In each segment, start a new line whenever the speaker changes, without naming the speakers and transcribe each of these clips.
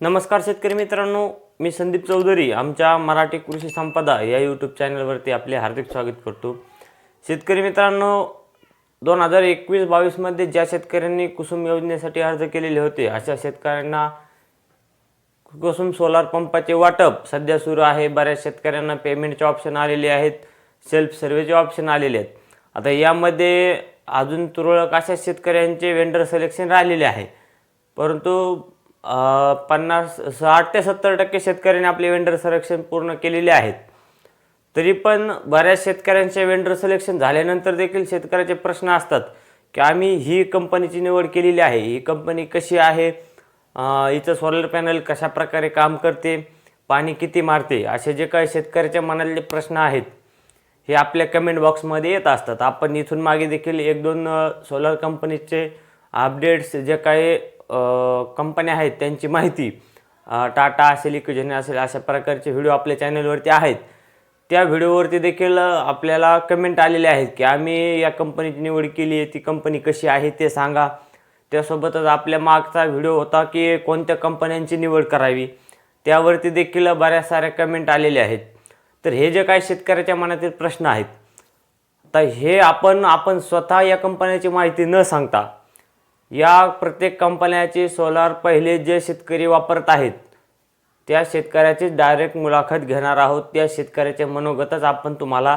नमस्कार शेतकरी मित्रांनो मी संदीप चौधरी आमच्या मराठी कृषी संपदा या यूट्यूब चॅनलवरती आपले हार्दिक स्वागत करतो. शेतकरी मित्रांनो दोन हजार एकवीस बावीसमध्ये ज्या शेतकऱ्यांनी कुसुम योजनेसाठी अर्ज केलेले होते अशा शेतकऱ्यांना कुसुम सोलार पंपाचे वाटप सध्या सुरू आहे. बऱ्याच शेतकऱ्यांना पेमेंटचे ऑप्शन आलेले आहेत सेल्फ सर्वेचे ऑप्शन आलेले आहेत. आता यामध्ये अजून तुरळक अशा शेतकऱ्यांचे वेंडर सिलेक्शन राहिलेले आहे. परंतु पन्नास साठ ते सत्तर टक्के शेतकऱ्यांनी आपले वेंडर सिलेक्शन पूर्ण केलेले आहेत. तरी पण बऱ्याच शेतकऱ्यांचे वेंडर सिलेक्शन झाल्यानंतर देखील शेतकऱ्याचे प्रश्न असतात की आम्ही ही कंपनीची निवड केलेली आहे. ही कंपनी कशी आहे? हिचं सोलर पॅनल कशा प्रकारे काम करते? पाणी किती मारते? असे जे काही शेतकऱ्याच्या मनातले प्रश्न आहेत हे आपल्या कमेंट बॉक्समध्ये येत असतात. आपण इथून मागे देखील एक दोन सोलर कंपनीचे अपडेट्स जे काही कंपन्या आहेत त्यांची माहिती टाटा असेल इकोजन असेल अशा प्रकारचे व्हिडिओ आपल्या चॅनलवरती आहेत. त्या व्हिडिओवरती देखील आपल्याला कमेंट आलेले आहेत की आम्ही या कंपनीची निवड केली आहे ती कंपनी कशी आहे ते सांगा. त्यासोबतच आपल्या मागचा व्हिडिओ होता की कोणत्या कंपन्यांची निवड करावी? त्यावरती देखील बऱ्याच साऱ्या कमेंट आलेल्या आहेत. तर हे जे काय शेतकऱ्याच्या मनातील प्रश्न आहेत तर हे आपण आपण स्वतः या कंपन्याची माहिती न सांगता या प्रत्येक कंपन्याचे सोलार पहिले जे शेतकरी वापरत आहेत त्या शेतकऱ्याची डायरेक्ट मुलाखत घेणार आहोत. त्या शेतकऱ्याचे मनोगतच आपण तुम्हाला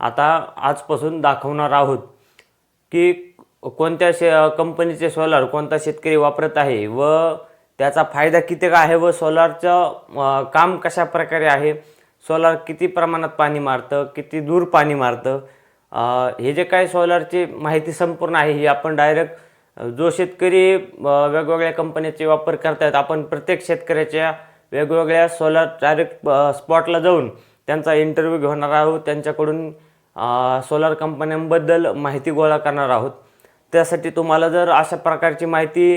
आता आजपासून दाखवणार आहोत की कोणत्या शे कंपनीचे सोलार कोणता शेतकरी वापरत आहे व त्याचा फायदा किती आहे व सोलारचं काम कशा प्रकारे आहे. सोलार किती प्रमाणात पाणी मारतं किती दूर पाणी मारतं हे जे काही सोलारची माहिती संपूर्ण आहे ही आपण डायरेक्ट जो शेतकरी वेगवेगळ्या कंपन्याचे वापर करतायत आपण प्रत्येक शेतकऱ्याच्या वेगवेगळ्या सोलार डायरेक्ट स्पॉटला जाऊन त्यांचा इंटरव्ह्यू घेणार आहोत. त्यांच्याकडून सोलार कंपन्यांबद्दल माहिती गोळा करणार आहोत. त्यासाठी तुम्हाला जर अशा प्रकारची माहिती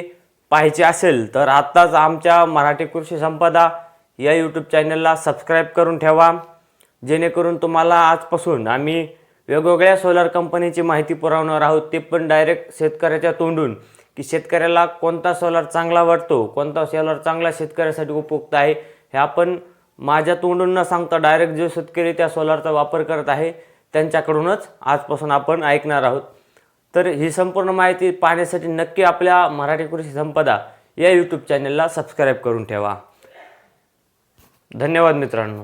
पाहायची असेल तर आत्ताच आमच्या मराठी कृषी संपदा या यूट्यूब चॅनलला सबस्क्राईब करून ठेवा. जेणेकरून तुम्हाला आजपासून आम्ही वेगवेगळ्या सोलार कंपनीची माहिती पुरवणार आहोत. ते पण डायरेक्ट शेतकऱ्याच्या तोंडून. की शेतकऱ्याला कोणता सोलार चांगला वाटतो कोणता सोलार चांगला शेतकऱ्यासाठी उपयुक्त आहे हे आपण माझ्या तोंडून न सांगता डायरेक्ट जो शेतकरी त्या सोलारचा वापर करत आहे त्यांच्याकडूनच आजपासून आपण ऐकणार आहोत. तर ही संपूर्ण माहिती पाहण्यासाठी नक्की आपल्या मराठी कृषी संपदा या यूट्यूब चॅनलला सबस्क्राईब करून ठेवा. धन्यवाद मित्रांनो.